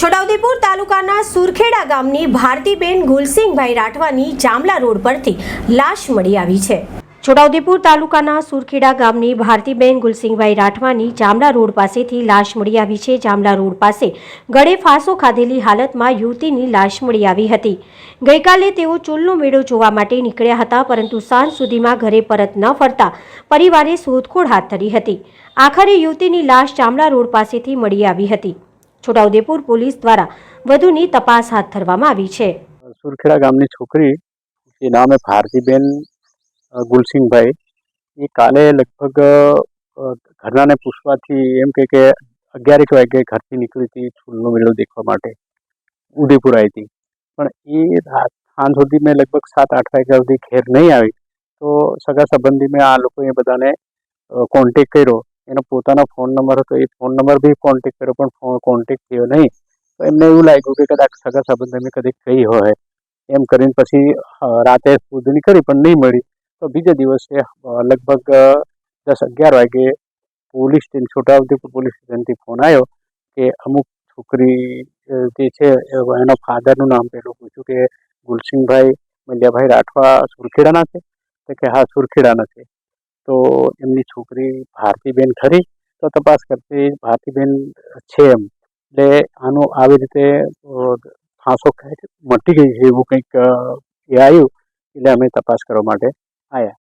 છોટાઉદેપુર તાલુકાના સુરખેડા ગામની ભારતીબેન ગુલસિંહભાઈ રાઠવાની જામલા રોડ પરથી લાશ મળી આવી છે. છોટાઉદેપુર તાલુકાના સુરખેડા ગામની ભારતીબેન ગુલસિંહભાઈ રાઠવાની જામલા રોડ પાસેથી લાશ મળી આવી છે. જામલા રોડ પાસે ગળે ફાંસો ખાધેલી હાલતમાં યુવતીની લાશ મળી આવી હતી. ગઈકાલે તેઓ ચૂલનો મેળો જોવા માટે નીકળ્યા હતા, પરંતુ સાંજ સુધીમાં ઘરે પરત ન ફરતા પરિવારે શોધખોળ હાથ ધરી હતી. આખરે યુવતીની લાશ જામલા રોડ પાસેથી મળી આવી હતી. છોટાઉદેપુર પોલીસ દ્વારા વધુની તપાસ હાથ ધરવામાં આવી છે. સુરખેડા ગામની છોકરી, જે નામે ભારતીબેન ગુલસિંહભાઈ એ કાલે લગભગ ઘરનાને પૂછવાથી એમ કહે કે અગિયારેક વાગે ઘરથી નીકળી હતી ફૂલનો મેળો દેખવા માટે. ઉદયપુર આવી હતી. પણ એ સાંજ સુધી મેં લગભગ સાત, આઠ વાગ્યા સુધી ઘેર નહીં આવી. તો સગા સંબંધી મેં આ લોકોએ બધાને કોન્ટેક કર્યો. એનો પોતાનો ફોન નંબર હતો, એ ફોન નંબર બી કોન્ટેક કર્યો, પણ ફોન કોન્ટેક થયો નહીં. તો એમને એવું લાગ્યું કે કદાચ સગા સંબંધ મેં કદી કહી હોય. એમ કરીને પછી રાતે શોધણી કરી, પણ નહીં મળી. તો બીજા દિવસે લગભગ દસ અગિયાર વાગે પોલીસ સ્ટેશન, છોટાઉદેપુર પોલીસ સ્ટેશનથી ફોન આવ્યો કે અમુક છોકરી જે છે એનો ફાધરનું નામ પેલું પૂછ્યું કે ગુલસિંહભાઈ મલ્યાભાઈ રાઠવા સુરખેડાના છે? તો કે હા, સુરખેડાના છે. તો એમની છોકરી ભારતીબેન ખરી તો તપાસ કરતી ભારતીબેન છે એમ. એટલે આનું આવી રીતે ફાંસો મટી ગઈ છે એવું કંઈક એ આવ્યું. એટલે અમે તપાસ કરવા માટે આવ્યા